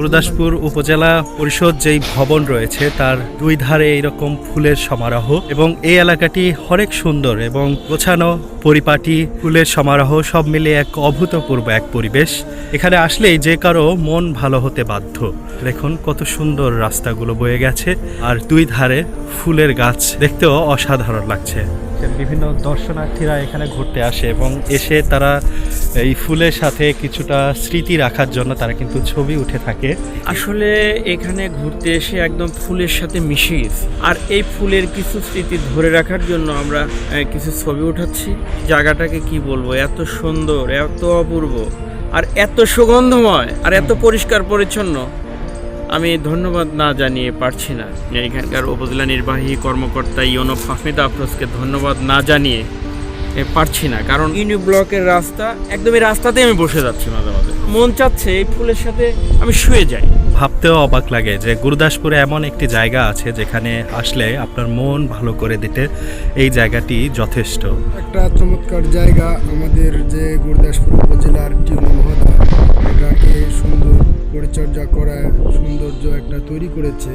গুরুদাসপুর উপজেলা পরিষদ যেই ভবন রয়েছে, তার দুই ধারে এইরকম ফুলের সমারোহ এবং এই এলাকাটি হরেক সুন্দর এবং গোছানো পরিপাটি ফুলের সমারোহ, সব মিলে এক অভূতপূর্ব এক পরিবেশ। এখানে আসলেই যে কারও মন ভালো হতে বাধ্য। দেখুন কত সুন্দর রাস্তাগুলো বয়ে গেছে, আর দুই ধারে ফুলের গাছ দেখতেও অসাধারণ লাগছে। বিভিন্ন দর্শনার্থীরা এখানে ঘুরতে আসে এবং এসে তারা এই ফুলের সাথে কিছুটা স্মৃতি রাখার জন্য তারা কিন্তু ছবি উঠে থাকে। আসলে এখানে ঘুরতে এসে একদম ফুলের সাথে মিশে গেছি আর এই ফুলের কিছু স্মৃতি ধরে রাখার জন্য আমরা কিছু ছবি উঠাচ্ছি। জায়গাটাকে কি বলব? এত সুন্দর এত অপূর্ব আর এত সুগন্ধময় আর এত পরিষ্কার পরিচ্ছন্ন। আমি ধন্যবাদ না জানিয়ে পারছি না। এখানকার উপজেলা নির্বাহী কর্মকর্তা ইউনো ফাহমিদা আফরোজকে ধন্যবাদ না জানিয়ে পারছি না কারণ ইউনি ব্লকের রাস্তা একদম এই রাস্তাতেই আমি বসে যাচ্ছি মাঝে মাঝে। মন চাচ্ছে এই ফুলের সাথে আমি শুয়ে যাই। ভাবতেও অবাক লাগে যে গুরুদাসপুরে এমন একটি জায়গা আছে যেখানে আসলে আপনার মন ভালো করে দিতে এই জায়গাটি যথেষ্ট। একটা চমৎকার জায়গা আমাদের যে গুরুদাসপুর উপজেলার টিউনো মহোদয়। পরিচর্যা করা সৌন্দর্য একটা তৈরি করেছে।